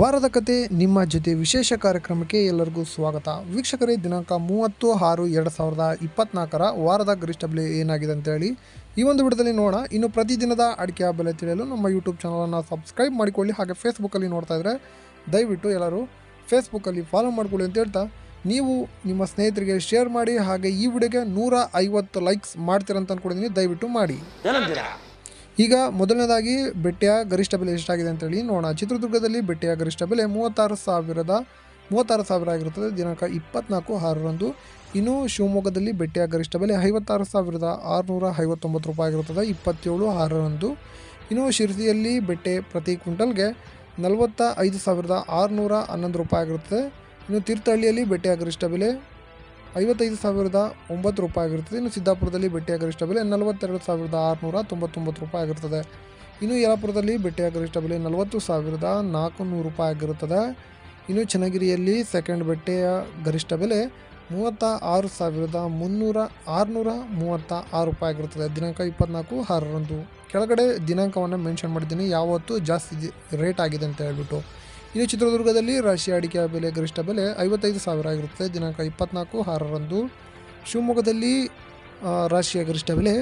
ವಾರದ ಕತೆ, ನಿಮ್ಮ ಜೊತೆ ವಿಶೇಷ ಕಾರ್ಯಕ್ರಮಕ್ಕೆ ಎಲ್ಲರಿಗೂ ಸ್ವಾಗತ. ವೀಕ್ಷಕರೇ, ದಿನಾಂಕ ಮೂವತ್ತು ಆರು ಎರಡು ಸಾವಿರದ ಇಪ್ಪತ್ನಾಲ್ಕರ ವಾರದ ಗರಿಷ್ಠ ಬೆಲೆ ಏನಾಗಿದೆ ಅಂತೇಳಿ ಈ ಒಂದು ವಿಡದಲ್ಲಿ ನೋಡೋಣ. ಇನ್ನು ಪ್ರತಿದಿನದ ಅಡಿಕೆ ಬೆಲೆ ತಿಳಿಯಲು ನಮ್ಮ ಯೂಟ್ಯೂಬ್ ಚಾನಲನ್ನು ಸಬ್ಸ್ಕ್ರೈಬ್ ಮಾಡಿಕೊಳ್ಳಿ. ಹಾಗೆ ಫೇಸ್ಬುಕ್ಕಲ್ಲಿ ನೋಡ್ತಾ ಇದ್ದರೆ ದಯವಿಟ್ಟು ಎಲ್ಲರೂ ಫೇಸ್ಬುಕ್ಕಲ್ಲಿ ಫಾಲೋ ಮಾಡಿಕೊಳ್ಳಿ ಅಂತ ಹೇಳ್ತಾ ನೀವು ನಿಮ್ಮ ಸ್ನೇಹಿತರಿಗೆ ಶೇರ್ ಮಾಡಿ. ಹಾಗೆ ಈ ವಿಡಿಯೋಗೆ ನೂರ ಐವತ್ತು ಲೈಕ್ಸ್ ಮಾಡ್ತೀರಂತ ಅಂದ್ಕೊಂಡಿದ್ದೀನಿ ದಯವಿಟ್ಟು ಮಾಡಿ. ಈಗ ಮೊದಲನೇದಾಗಿ ಬೆಟ್ಟೆಯ ಗರಿಷ್ಠ ಬೆಲೆ ಎಷ್ಟಾಗಿದೆ ಅಂತೇಳಿ ನೋಡೋಣ. ಚಿತ್ರದುರ್ಗದಲ್ಲಿ ಬೆಟ್ಟೆಯ ಗರಿಷ್ಠ ಬೆಲೆ ಮೂವತ್ತಾರು ಸಾವಿರದ, ಮೂವತ್ತಾರು ಸಾವಿರ ಆಗಿರುತ್ತದೆ. ದಿನಾಂಕ ಇಪ್ಪತ್ನಾಲ್ಕು ಆರರಂದು ಇನ್ನು ಶಿವಮೊಗ್ಗದಲ್ಲಿ ಬೆಟ್ಟೆಯ ಗರಿಷ್ಠ ಬೆಲೆ ಐವತ್ತಾರು ಸಾವಿರದ ಆರುನೂರ ಐವತ್ತೊಂಬತ್ತು ರೂಪಾಯಿ ಆಗಿರುತ್ತದೆ. ಇಪ್ಪತ್ತೇಳು ಆರರಂದು ಇನ್ನು ಶಿರಸಿಯಲ್ಲಿ ಬೆಟ್ಟೆ ಪ್ರತಿ ಕ್ವಿಂಟಲ್ಗೆ ನಲವತ್ತ ಐದು ಸಾವಿರದ ಆರುನೂರ ಹನ್ನೊಂದು ರೂಪಾಯಿ ಆಗಿರುತ್ತದೆ. ಇನ್ನು ತೀರ್ಥಹಳ್ಳಿಯಲ್ಲಿ ಬೆಟ್ಟೆಯ ಗರಿಷ್ಠ ಬೆಲೆ ಐವತ್ತೈದು ಸಾವಿರದ ಒಂಬತ್ತು ರೂಪಾಯಿ ಆಗಿರುತ್ತದೆ ಇನ್ನು ಸಿದ್ದಾಪುರದಲ್ಲಿ ಬೆಟ್ಟೆಯ ಗರಿಷ್ಠ ಬೆಲೆ ನಲವತ್ತೆರಡು ಸಾವಿರದ ಆರುನೂರ ತೊಂಬತ್ತೊಂಬತ್ತು ರೂಪಾಯಿ ಆಗಿರ್ತದೆ. ಇನ್ನು ಯಲಾಪುರದಲ್ಲಿ ಬೆಟ್ಟೆಯ ಗರಿಷ್ಠ ಬೆಲೆ ನಲವತ್ತು ಸಾವಿರದ ನಾಲ್ಕುನೂರು ರೂಪಾಯಿ ಆಗಿರುತ್ತದೆ. ಇನ್ನು ಚನ್ನಗಿರಿಯಲ್ಲಿ ಸೆಕೆಂಡ್ ಬೆಟ್ಟೆಯ ಗರಿಷ್ಠ ಬೆಲೆ ಮೂವತ್ತ ಆರು ಸಾವಿರದ ಮುನ್ನೂರ ಆರುನೂರ ಮೂವತ್ತ ಆರು ರೂಪಾಯಿ ಆಗಿರುತ್ತದೆ. ದಿನಾಂಕ ಇಪ್ಪತ್ನಾಲ್ಕು ಆರರಂದು. ಕೆಳಗಡೆ ದಿನಾಂಕವನ್ನು ಮೆನ್ಷನ್ ಮಾಡಿದ್ದೀನಿ. ಯಾವತ್ತು ಜಾಸ್ತಿ ರೇಟ್ ಆಗಿದೆ ಅಂತ ಹೇಳ್ಬಿಟ್ಟು. ಇನ್ನು ಚಿತ್ರದುರ್ಗದಲ್ಲಿ ರಾಶಿ ಅಡಿಕೆಯ ಬೆಲೆ, ಗರಿಷ್ಠ ಬೆಲೆ ಐವತ್ತೈದು ಸಾವಿರ ಆಗಿರುತ್ತದೆ ದಿನಾಂಕ ಇಪ್ಪತ್ನಾಲ್ಕು ಆರರಂದು ಶಿವಮೊಗ್ಗದಲ್ಲಿ ರಾಶಿಯ ಗರಿಷ್ಠ ಬೆಲೆ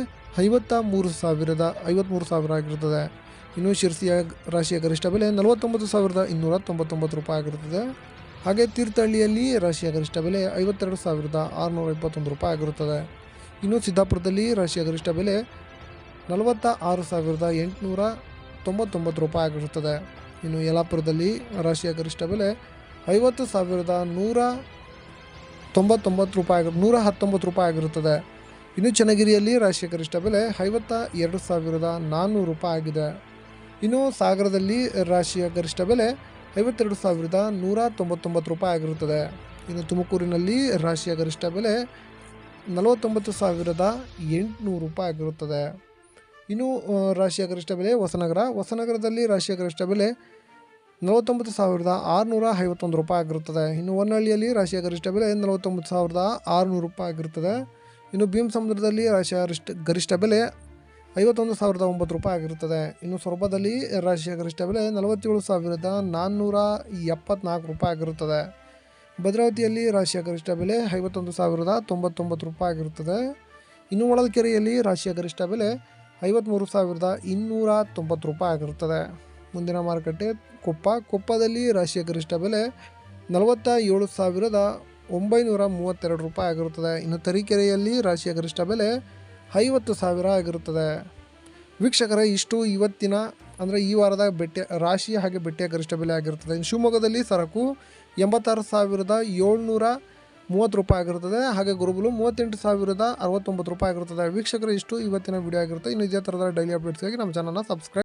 ಐವತ್ತ ಮೂರು ಸಾವಿರದ ಐವತ್ತ್ಮೂರು ಸಾವಿರ ಆಗಿರುತ್ತದೆ ಇನ್ನು ಶಿರ್ಸಿಯ ರಾಶಿಯ ಗರಿಷ್ಠ ಬೆಲೆ ನಲವತ್ತೊಂಬತ್ತು ಸಾವಿರದ ಇನ್ನೂರ ತೊಂಬತ್ತೊಂಬತ್ತು ರೂಪಾಯಿ ಆಗಿರುತ್ತದೆ ಹಾಗೆ ತೀರ್ಥಹಳ್ಳಿಯಲ್ಲಿ ರಾಶಿಯ ಗರಿಷ್ಠ ಬೆಲೆ ಐವತ್ತೆರಡು ಸಾವಿರದ ಆರುನೂರ ಇಪ್ಪತ್ತೊಂದು ರೂಪಾಯಿ ಆಗಿರುತ್ತದೆ. ಇನ್ನು ಸಿದ್ದಾಪುರದಲ್ಲಿ ರಾಶಿಯ ಗರಿಷ್ಠ ಬೆಲೆ ನಲವತ್ತ ಆರು ಸಾವಿರದ ಎಂಟುನೂರ ತೊಂಬತ್ತೊಂಬತ್ತು ರೂಪಾಯಿ ಆಗಿರುತ್ತದೆ. ಇನ್ನು ಯಲಾಪುರದಲ್ಲಿ ರಾಶಿಯ ಗರಿಷ್ಠ ಬೆಲೆ ಐವತ್ತು ಸಾವಿರದ ನೂರ ತೊಂಬತ್ತೊಂಬತ್ತು ರೂಪಾಯಿ ನೂರ ಹತ್ತೊಂಬತ್ತು ರೂಪಾಯಿ ಆಗಿರುತ್ತದೆ. ಇನ್ನು ಚನ್ನಗಿರಿಯಲ್ಲಿ ರಾಶಿಯ ಗರಿಷ್ಠ ಬೆಲೆ ಐವತ್ತ ಎರಡು ಸಾವಿರದ ನಾನ್ನೂರು ರೂಪಾಯಿ ಆಗಿದೆ. ಇನ್ನು ಸಾಗರದಲ್ಲಿ ರಾಶಿಯ ಗರಿಷ್ಠ ಬೆಲೆ ಐವತ್ತೆರಡು ಸಾವಿರದ ನೂರ ತೊಂಬತ್ತೊಂಬತ್ತು ರೂಪಾಯಿ ಆಗಿರುತ್ತದೆ. ಇನ್ನು ತುಮಕೂರಿನಲ್ಲಿ ರಾಶಿಯ ಗರಿಷ್ಠ ಬೆಲೆ ನಲವತ್ತೊಂಬತ್ತು ಸಾವಿರದ ಎಂಟುನೂರು ರೂಪಾಯಿ ಆಗಿರುತ್ತದೆ. ಇನ್ನು ರಾಷ್ಟ್ರೀಯ ಗರಿಷ್ಠ ಬೆಲೆ ಹೊಸನಗರ. ಹೊಸನಗರದಲ್ಲಿ ರಾಶಿಯ ಗರಿಷ್ಠ ಬೆಲೆ ನಲವತ್ತೊಂಬತ್ತು ಸಾವಿರದ ಆರುನೂರ ಐವತ್ತೊಂದು ರೂಪಾಯಿ ಆಗಿರುತ್ತದೆ. ಇನ್ನು ಹೊನ್ನಳ್ಳಿಯಲ್ಲಿ ರಾಶಿಯ ಗರಿಷ್ಠ ಬೆಲೆ ನಲವತ್ತೊಂಬತ್ತು ಸಾವಿರದ ಆರುನೂರು ರೂಪಾಯಿ ಆಗಿರುತ್ತದೆ. ಇನ್ನು ಭೀಮಸಮುದ್ರದಲ್ಲಿ ರಾಶಿಯ ಗರಿಷ್ಠ ಗರಿಷ್ಠ ಬೆಲೆ ಐವತ್ತೊಂದು ಸಾವಿರದ ಒಂಬತ್ತು ರೂಪಾಯಿ ಆಗಿರುತ್ತದೆ. ಇನ್ನು ಸೊರಬದಲ್ಲಿ ರಾಶಿಯ ಗರಿಷ್ಠ ಬೆಲೆ ನಲವತ್ತೇಳು ಸಾವಿರದ ನಾನ್ನೂರ ಎಪ್ಪತ್ನಾಲ್ಕು ರೂಪಾಯಿ ಆಗಿರುತ್ತದೆ. ಭದ್ರಾವತಿಯಲ್ಲಿ ರಾಶಿಯ ಗರಿಷ್ಠ ಬೆಲೆ ಐವತ್ತೊಂದು ಸಾವಿರದ ತೊಂಬತ್ತೊಂಬತ್ತು ರೂಪಾಯಿ ಆಗಿರುತ್ತದೆ. ಇನ್ನು ಹೊಳಲ್ಕೆರೆಯಲ್ಲಿ ರಾಶಿಯ ಗರಿಷ್ಠ ಬೆಲೆ ಐವತ್ತ್ಮೂರು ಸಾವಿರದ ಇನ್ನೂರ ತೊಂಬತ್ತು ರೂಪಾಯಿ ಆಗಿರುತ್ತದೆ. ಮುಂದಿನ ಮಾರುಕಟ್ಟೆ ಕೊಪ್ಪ. ಕೊಪ್ಪದಲ್ಲಿ ರಾಶಿಯ ಗರಿಷ್ಠ ಬೆಲೆ ನಲವತ್ತ ಏಳು ಸಾವಿರದ ಒಂಬೈನೂರ ಮೂವತ್ತೆರಡು ರೂಪಾಯಿ ಆಗಿರುತ್ತದೆ. ಇನ್ನು ತರೀಕೆರೆಯಲ್ಲಿ ರಾಶಿಯ ಗರಿಷ್ಠ ಬೆಲೆ ಐವತ್ತು ಸಾವಿರ ಆಗಿರುತ್ತದೆ. ವೀಕ್ಷಕರ, ಇಷ್ಟು ಇವತ್ತಿನ, ಅಂದರೆ ಈ ವಾರದ ಬೆಟ್ಟೆ, ರಾಶಿ ಹಾಗೆ ಬೆಟ್ಟೆಯ ಗರಿಷ್ಠ ಬೆಲೆ ಆಗಿರುತ್ತದೆ. ಇನ್ನು ಶಿವಮೊಗ್ಗದಲ್ಲಿ ಸರಕು ಎಂಬತ್ತಾರು ಸಾವಿರದ ಏಳ್ನೂರ ಮೂವತ್ತು ರೂಪಾಯಿ ಆಗಿರುತ್ತದೆ. ಹಾಗೆ ಗುರುಬಲು ಮೂವತ್ತೆಂಟು ಸಾವಿರದ ಅರವತ್ತೊಂಬತ್ತು ರೂಪಾಯಿ ಆಗಿರುತ್ತದೆ. ವೀಕ್ಷಕರ, ಇಷ್ಟು ಇವತ್ತಿನ ವಿಡಿಯೋ ಆಗಿರುತ್ತೆ. ಇನ್ನು ಇದೇ ಥರದ ಡೈಲಿ ಅಪ್ಡೇಟ್ಸ್ಗಾಗಿ ನಮ್ಮ ಚಾನಲ್ನ ಸಬ್ಸ್ಕ್ರೈಬ್